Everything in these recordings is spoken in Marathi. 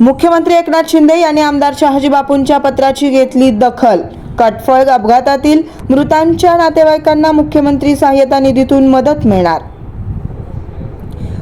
मुख्यमंत्री एकनाथ शिंदे यांनी आमदार शहाजी बापूंच्या पत्राची घेतली दखल. कटफळ अपघातातील मृतांच्या नातेवाईकांना मुख्यमंत्री सहाय्यता निधीतून मदत मिळणार.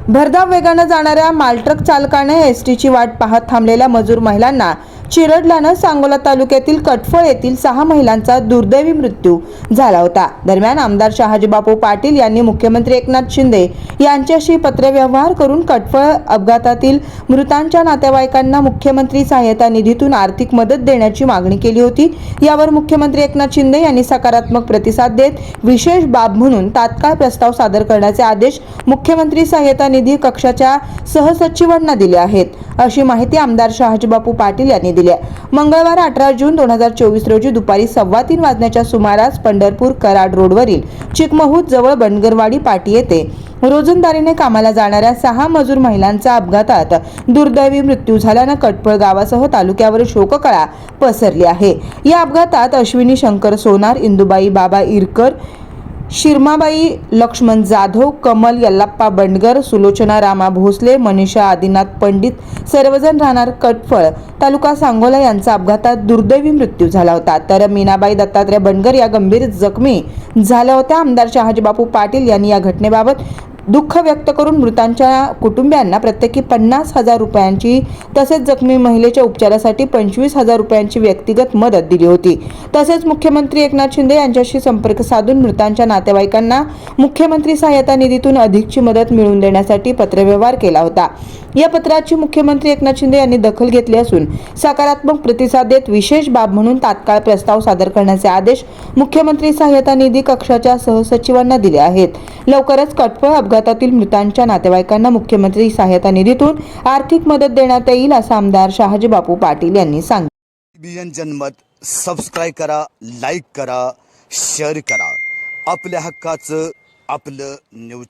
भरधाव वेगानं जाणाऱ्या मालट्रक चालकाने एस टीची वाट पाहत थांबलेल्या मजूर महिलांना चिरडल्यानं सांगोला तालुक्यातील कटफळ येथील सहा महिलांचा दुर्दैवी मृत्यू झाला होता. दरम्यान आमदार शहाजीबापू पाटील यांनी मुख्यमंत्री एकनाथ शिंदे यांच्याशी पत्रव्यवहार करून कटफळ अपघातातील मृतांच्या नातेवाईकांना मुख्यमंत्री सहाय्यता निधीतून आर्थिक मदत देण्याची मागणी केली होती. यावर मुख्यमंत्री एकनाथ शिंदे यांनी सकारात्मक प्रतिसाद देत विशेष बाब म्हणून तात्काळ प्रस्ताव सादर करण्याचे आदेश मुख्यमंत्री सहाय्यता निधी कक्षाच्या सहसचिवांना दिले आहेत. अशी माहिती आमदार शहाजीबापू पाटील यांनी दिली आहे. मंगळवार अठरा जून दोन हजार चोवीस रोजी दुपारी सव्वा तीन वाजण्याच्या सुमारास पंढरपूर कराड रोडवरील चिकमहूत जवळ बनगरवाडी पाटी येथे रोजंदारीने कामाला जाणाऱ्या सहा मजूर महिलांचा अपघातात दुर्दैवी मृत्यू झाल्यानं कटपळ गावासह तालुक्यावर शोककळा पसरली आहे या अपघातात अश्विनी शंकर सोनार इंदुबाई बाबा इरकर शिरमाबाई लक्ष्मण जाधव कमल यल्लाप्पा बंडगर सुलोचना रामा भोसले मनीषा आदिनाथ पंडित सर्वजण राहणार कटफळ तालुका सांगोला यांचा अपघातात दुर्दैवी मृत्यू झाला होता. तर मीनाबाई दत्तात्रय बंडगर या गंभीर जखमी झाल्या होत्या. आमदार शहाजीबापू पाटील यांनी या घटनेबाबत दुःख व्यक्त करून मृतांच्या कुटुंबियांना प्रत्येकी पन्नास हजार रुपयांची तसेच जखमी महिलेच्या उपचारासाठी पंचवीस हजार रुपयांची व्यक्तिगत मदत दिली होती. तसेच मुख्यमंत्री एकनाथ शिंदे यांच्याशी संपर्क साधून मृतांच्या नातेवाईकांना मुख्यमंत्री सहाय्यता निधीतून अधिकची मदत मिळवून देण्यासाठी पत्रव्यवहार केला होता. या पत्राची मुख्यमंत्री एकनाथ शिंदे यांनी दखल घेतली असून सकारात्मक प्रतिसाद देत विशेष बाब म्हणून तात्काळ प्रस्ताव सादर करण्याचे आदेश मुख्यमंत्री सहाय्यता निधी कक्षाच्या सहसचिवांना दिले आहेत. लवकरच कटफळ अपघातातील मृतांच्या नातेवाईकांना मुख्यमंत्री सहाय्यता निधीतून आर्थिक मदत देण्यात येईल असं आमदार शहाजी बापू पाटील यांनी सांगितलं. जनमत सबस्क्राईब करा लाईक करा शेअर करा. आपल्या हक्काचं आपलं न्यूज